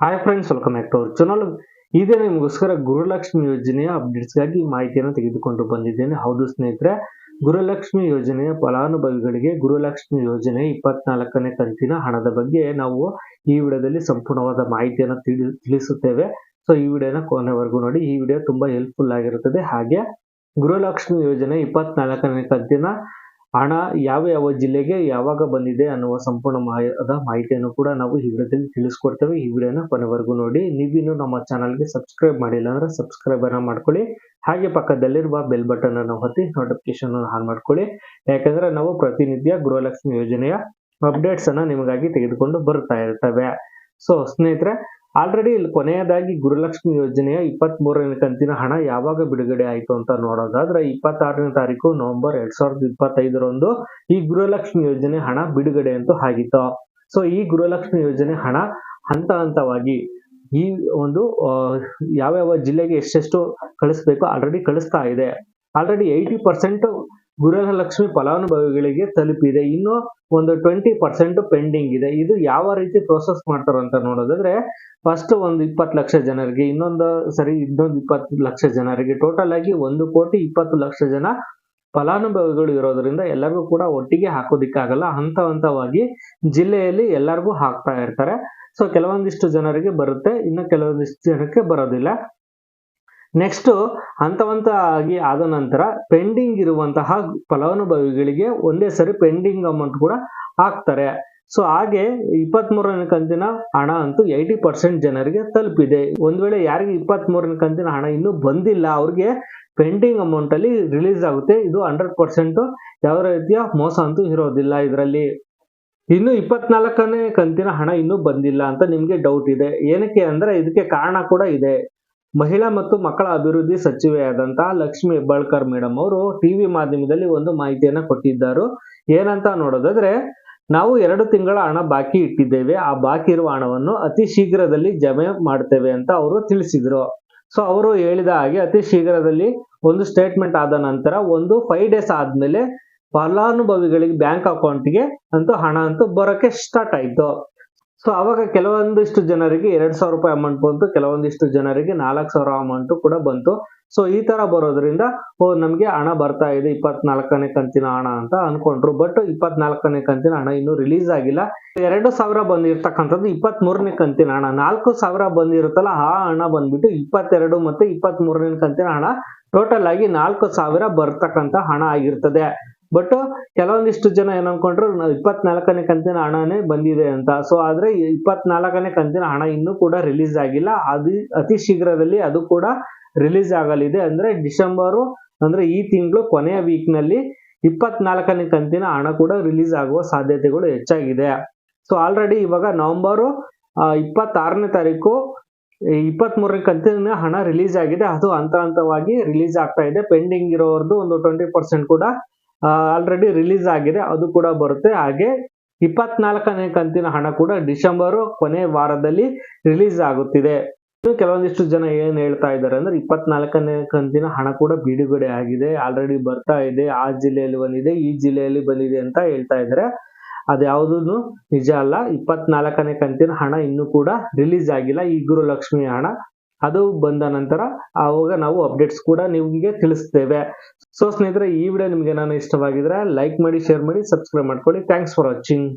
Hi friends welcome back to our channel ದಿನ ನಿಮಗೋಸ್ಕರ ಗುರುಲಕ್ಷ್ಮಿ ಯೋಜನೆಯ ಅಪ್ಡೇಟ್ಸ್ಗಾಗಿ ಮಾಹಿತಿಯನ್ನು ತೆಗೆದುಕೊಂಡು ಬಂದಿದ್ದೇನೆ. ಹೌದು ಸ್ನೇಹಿತರೆ, ಗುರುಲಕ್ಷ್ಮಿ ಯೋಜನೆಯ ಫಲಾನುಭವಿಗಳಿಗೆ ಗುರುಲಕ್ಷ್ಮಿ ಯೋಜನೆ ಇಪ್ಪತ್ನಾಲ್ಕನೇ ಕಂತಿನ ಹಣದ ಬಗ್ಗೆ ನಾವು ಈ ವಿಡಿಯೋದಲ್ಲಿ ಸಂಪೂರ್ಣವಾದ ಮಾಹಿತಿಯನ್ನು ತಿಳಿ ತಿಳಿಸುತ್ತೇವೆ. ಸೊ ಈ ವಿಡಿಯೋನ ಕೊನೆವರೆಗೂ ನೋಡಿ. ಈ ವಿಡಿಯೋ ತುಂಬಾ ಹೆಲ್ಪ್ಫುಲ್ ಆಗಿರುತ್ತದೆ. ಹಾಗೆ ಗೃಹಲಕ್ಷ್ಮಿ ಯೋಜನೆ ಇಪ್ಪತ್ನಾಲ್ಕನೇ ಕಂತಿನ ಹಣ ಯಾವ ಯಾವ ಜಿಲ್ಲೆಗೆ ಯಾವಾಗ ಬಂದಿದೆ ಅನ್ನುವ ಸಂಪೂರ್ಣ ಮಾಹಿತಿಯನ್ನು ಕೂಡ ನಾವು ಈ ವಿಡಿಯೋದಲ್ಲಿ ತಿಳಿಸ್ಕೊಡ್ತೇವೆ. ಈ ವಿಡಿಯೋನ ಕೊನೆವರೆಗೂ ನೋಡಿ. ನೀವಿನ್ನು ನಮ್ಮ ಚಾನಲ್ಗೆ ಸಬ್ಸ್ಕ್ರೈಬ್ ಮಾಡಿಲ್ಲ ಅಂದ್ರೆ ಸಬ್ಸ್ಕ್ರೈಬ್ ಅನ್ನ ಮಾಡ್ಕೊಳ್ಳಿ. ಹಾಗೆ ಪಕ್ಕದಲ್ಲಿರುವ ಬೆಲ್ ಬಟನ್ ಅನ್ನು ಒತ್ತಿ ನೋಟಿಫಿಕೇಶನ್ ಆನ್ ಮಾಡ್ಕೊಳ್ಳಿ. ಯಾಕಂದ್ರೆ ನಾವು ಪ್ರತಿನಿತ್ಯ ಗೃಹಲಕ್ಷ್ಮಿ ಯೋಜನೆಯ ಅಪ್ಡೇಟ್ಸ್ ಅನ್ನ ನಿಮಗಾಗಿ ತೆಗೆದುಕೊಂಡು ಬರ್ತಾ ಇರ್ತವೆ. ಸೊ ಸ್ನೇಹಿತರೆ ಆಲ್ರೆಡಿ ಇಲ್ಲಿ ಕೊನೆಯದಾಗಿ ಗುರುಲಕ್ಷ್ಮಿ ಯೋಜನೆಯ ಇಪ್ಪತ್ತ್ ಮೂರನೇ ಕಂತಿನ ಹಣ ಯಾವಾಗ ಬಿಡುಗಡೆ ಆಯಿತು ಅಂತ ನೋಡೋದಾದ್ರೆ ಇಪ್ಪತ್ತಾರನೇ ತಾರೀಕು ನವೆಂಬರ್ ಎರಡ್ ಸಾವಿರದ ಇಪ್ಪತ್ತೈದರಂದು ಈ ಗೃಹಲಕ್ಷ್ಮಿ ಯೋಜನೆ ಹಣ ಬಿಡುಗಡೆ ಅಂತೂ ಆಗಿತ್ತು. ಸೊ ಈ ಗೃಹಲಕ್ಷ್ಮಿ ಯೋಜನೆ ಹಣ ಹಂತ ಹಂತವಾಗಿ ಈ ಒಂದು ಯಾವ್ಯಾವ ಜಿಲ್ಲೆಗೆ ಎಷ್ಟೆಷ್ಟು ಕಳಿಸ್ಬೇಕು ಆಲ್ರೆಡಿ ಕಳಿಸ್ತಾ ಇದೆ. ಆಲ್ರೆಡಿ ಏಯ್ಟಿ ಪರ್ಸೆಂಟ್ ಗೃಹಲಕ್ಷ್ಮಿ ಫಲಾನುಭವಿಗಳಿಗೆ ತಲುಪಿದೆ. ಇನ್ನು ಒಂದು ಟ್ವೆಂಟಿ ಪರ್ಸೆಂಟ್ ಪೆಂಡಿಂಗ್ ಇದೆ. ಇದು ಯಾವ ರೀತಿ ಪ್ರೋಸೆಸ್ ಮಾಡ್ತಾರೆ ಅಂತ ನೋಡೋದಾದ್ರೆ ಫಸ್ಟ್ ಒಂದು ಇಪ್ಪತ್ತು ಲಕ್ಷ ಜನರಿಗೆ, ಇನ್ನೊಂದು ಸರಿ ಇನ್ನೊಂದು ಇಪ್ಪತ್ತು ಲಕ್ಷ ಜನರಿಗೆ ಟೋಟಲ್ ಆಗಿ ಒಂದು ಕೋಟಿ ಇಪ್ಪತ್ತು ಲಕ್ಷ ಜನ ಫಲಾನುಭವಿಗಳು ಇರೋದ್ರಿಂದ ಎಲ್ಲರಿಗೂ ಕೂಡ ಒಟ್ಟಿಗೆ ಹಾಕೋದಿಕ್ಕಾಗಲ್ಲ. ಹಂತ ಹಂತವಾಗಿ ಜಿಲ್ಲೆಯಲ್ಲಿ ಎಲ್ಲರಿಗೂ ಹಾಕ್ತಾ ಇರ್ತಾರೆ. ಸೊ ಕೆಲವೊಂದಿಷ್ಟು ಜನರಿಗೆ ಬರುತ್ತೆ. ಇನ್ನು ಕೆಲವೊಂದಿಷ್ಟು ಜನಕ್ಕೆ ಬರೋದಿಲ್ಲ. ನೆಕ್ಸ್ಟ್ ಹಂತ ಆಗಿ ಆದ ನಂತರ ಪೆಂಡಿಂಗ್ ಇರುವಂತಹ ಫಲಾನುಭವಿಗಳಿಗೆ ಒಂದೇ ಸರಿ ಪೆಂಡಿಂಗ್ ಅಮೌಂಟ್ ಕೂಡ ಹಾಕ್ತಾರೆ. ಸೊ ಹಾಗೆ ಇಪ್ಪತ್ತ್ ಮೂರನೇ ಕಂತಿನ ಹಣ ಅಂತೂ ಏಯ್ಟಿ ಪರ್ಸೆಂಟ್ ಜನರಿಗೆ ತಲುಪಿದೆ. ಒಂದ್ ವೇಳೆ ಯಾರಿಗೆ ಇಪ್ಪತ್ತ್ ಮೂರನೇ ಕಂತಿನ ಹಣ ಇನ್ನೂ ಬಂದಿಲ್ಲ, ಅವ್ರಿಗೆ ಪೆಂಡಿಂಗ್ ಅಮೌಂಟ್ ಅಲ್ಲಿ ರಿಲೀಸ್ ಆಗುತ್ತೆ. ಇದು ಹಂಡ್ರೆಡ್ ಪರ್ಸೆಂಟ್ ಯಾವ ರೀತಿಯ ಮೋಸ ಅಂತೂ ಇರೋದಿಲ್ಲ ಇದರಲ್ಲಿ. ಇನ್ನು ಇಪ್ಪತ್ನಾಲ್ಕನೇ ಕಂತಿನ ಹಣ ಇನ್ನೂ ಬಂದಿಲ್ಲ ಅಂತ ನಿಮ್ಗೆ ಡೌಟ್ ಇದೆ. ಏನಕ್ಕೆ ಅಂದ್ರೆ ಇದಕ್ಕೆ ಕಾರಣ ಕೂಡ ಇದೆ. ಮಹಿಳಾ ಮತ್ತು ಮಕ್ಕಳ ಅಭಿವೃದ್ಧಿ ಸಚಿವೆಯಾದಂತಹ ಲಕ್ಷ್ಮಿ ಹೆಬ್ಬಾಳ್ಕರ್ ಮೇಡಮ್ ಅವರು ಟಿವಿ ಮಾಧ್ಯಮದಲ್ಲಿ ಒಂದು ಮಾಹಿತಿಯನ್ನ ಕೊಟ್ಟಿದ್ದರು. ಏನಂತ ನೋಡೋದಾದ್ರೆ, ನಾವು ಎರಡು ತಿಂಗಳ ಹಣ ಬಾಕಿ ಇಟ್ಟಿದ್ದೇವೆ. ಆ ಬಾಕಿ ಇರುವ ಹಣವನ್ನು ಅತಿ ಶೀಘ್ರದಲ್ಲಿ ಜಮೆ ಮಾಡ್ತೇವೆ ಅಂತ ಅವರು ತಿಳಿಸಿದ್ರು. ಸೊ ಅವರು ಹೇಳಿದ ಹಾಗೆ ಅತಿ ಶೀಘ್ರದಲ್ಲಿ ಒಂದು ಸ್ಟೇಟ್ಮೆಂಟ್ ಆದ ನಂತರ ಒಂದು ಫೈವ್ ಡೇಸ್ ಆದ್ಮೇಲೆ ಫಲಾನುಭವಿಗಳಿಗೆ ಬ್ಯಾಂಕ್ ಅಕೌಂಟ್ಗೆ ಅಂತೂ ಹಣ ಅಂತೂ ಬರೋಕೆ ಸ್ಟಾರ್ಟ್ ಆಯ್ತು. ಸೊ ಅವಾಗ ಕೆಲವೊಂದಿಷ್ಟು ಜನರಿಗೆ ಎರಡ್ ಸಾವಿರ ರೂಪಾಯಿ ಅಮೌಂಟ್ ಬಂತು, ಕೆಲವೊಂದಿಷ್ಟು ಜನರಿಗೆ ನಾಲ್ಕು ಸಾವಿರ ಅಮೌಂಟ್ ಕೂಡ ಬಂತು. ಸೊ ಈ ತರ ಬರೋದ್ರಿಂದ, ಓ, ನಮ್ಗೆ ಹಣ ಬರ್ತಾ ಇದೆ, ಇಪ್ಪತ್ನಾಲ್ಕನೇ ಕಂತಿನ ಹಣ ಅಂತ ಅನ್ಕೊಂಡ್ರು. ಬಟ್ ಇಪ್ಪತ್ನಾಲ್ಕನೇ ಕಂತಿನ ಹಣ ಇನ್ನೂ ರಿಲೀಸ್ ಆಗಿಲ್ಲ. ಎರಡು ಸಾವಿರ ಬಂದಿರ್ತಕ್ಕಂಥದ್ದು ಇಪ್ಪತ್ತ್ ಮೂರನೇ ಕಂತಿನ ಹಣ. ನಾಲ್ಕು ಸಾವಿರ ಬಂದಿರುತ್ತಲ್ಲ, ಆ ಹಣ ಬಂದ್ಬಿಟ್ಟು ಇಪ್ಪತ್ತೆರಡು ಮತ್ತೆ ಇಪ್ಪತ್ತ್ ಮೂರನೇ ಕಂತಿನ ಹಣ ಟೋಟಲ್ ಆಗಿ ನಾಲ್ಕು ಸಾವಿರ ಬರ್ತಕ್ಕಂಥ ಹಣ ಆಗಿರ್ತದೆ. ಬಟ್ ಕೆಲವೊಂದಿಷ್ಟು ಜನ ಏನ್ ಅನ್ಕೊಂಡ್ರು ಇಪ್ಪತ್ನಾಲ್ಕನೇ ಕಂತಿನ ಹಣನೇ ಬಂದಿದೆ ಅಂತ. ಸೊ ಆದ್ರೆ ಇಪ್ಪತ್ನಾಲ್ಕನೇ ಕಂತಿನ ಹಣ ಇನ್ನೂ ಕೂಡ ರಿಲೀಸ್ ಆಗಿಲ್ಲ. ಅದು ಅತಿ ಶೀಘ್ರದಲ್ಲಿ ಅದು ಕೂಡ ರಿಲೀಸ್ ಆಗಲಿದೆ. ಅಂದ್ರೆ ಡಿಸೆಂಬರು, ಅಂದ್ರೆ ಈ ತಿಂಗಳು ಕೊನೆಯ ವೀಕ್ನಲ್ಲಿ ಇಪ್ಪತ್ನಾಲ್ಕನೇ ಕಂತಿನ ಹಣ ಕೂಡ ರಿಲೀಸ್ ಆಗುವ ಸಾಧ್ಯತೆಗಳು ಹೆಚ್ಚಾಗಿದೆ. ಸೊ ಆಲ್ರೆಡಿ ಇವಾಗ ನವೆಂಬರು ಇಪ್ಪತ್ತಾರನೇ ತಾರೀಕು ಇಪ್ಪತ್ತ್ ಮೂರನೇ ಕಂತಿನ ಹಣ ರಿಲೀಸ್ ಆಗಿದೆ. ಅದು ಹಂತ ಹಂತವಾಗಿ ರಿಲೀಸ್ ಆಗ್ತಾ ಇದೆ. ಪೆಂಡಿಂಗ್ ಇರೋರ್ದು ಒಂದು ಟ್ವೆಂಟಿ ಪರ್ಸೆಂಟ್ ಕೂಡ ಆಲ್ರೆಡಿ ರಿಲೀಸ್ ಆಗಿದೆ, ಅದು ಕೂಡ ಬರುತ್ತೆ. ಹಾಗೆ ಇಪ್ಪತ್ನಾಲ್ಕನೇ ಕಂತಿನ ಹಣ ಕೂಡ ಡಿಸೆಂಬರ್ ಕೊನೆ ವಾರದಲ್ಲಿ ರಿಲೀಸ್ ಆಗುತ್ತಿದೆ. ಕೆಲವೊಂದಿಷ್ಟು ಜನ ಏನ್ ಹೇಳ್ತಾ ಇದ್ದಾರೆ ಅಂದ್ರೆ ಇಪ್ಪತ್ನಾಲ್ಕನೇ ಕಂತಿನ ಹಣ ಕೂಡ ಬಿಡುಗಡೆ ಆಗಿದೆ ಆಲ್ರೆಡಿ ಬರ್ತಾ ಇದೆ, ಆ ಜಿಲ್ಲೆಯಲ್ಲಿ ಬಂದಿದೆ, ಈ ಜಿಲ್ಲೆಯಲ್ಲಿ ಬಂದಿದೆ ಅಂತ ಹೇಳ್ತಾ ಇದ್ದಾರೆ. ಅದ್ಯಾವುದೂ ನಿಜ ಅಲ್ಲ, ಇಪ್ಪತ್ನಾಲ್ಕನೇ ಕಂತಿನ ಹಣ ಇನ್ನೂ ಕೂಡ ರಿಲೀಸ್ ಆಗಿಲ್ಲ. ಈ ಗುರುಲಕ್ಷ್ಮಿ ಹಣ ಅದು ಬಂದ ನಂತರ ಆವಾಗ ನಾವು ಅಪ್ಡೇಟ್ಸ್ ಕೂಡ ನಿಮಗೆ ತಿಳಿಸ್ತೇವೆ. ಸೊ ಸ್ನೇಹಿತರೆ, ಈ ವಿಡಿಯೋ ನಿಮ್ಗೆ ನಾನು ಇಷ್ಟವಾಗಿದ್ರೆ ಲೈಕ್ ಮಾಡಿ ಶೇರ್ ಮಾಡಿ ಸಬ್ಸ್ಕ್ರೈಬ್ ಮಾಡ್ಕೊಳ್ಳಿ. Thanks for watching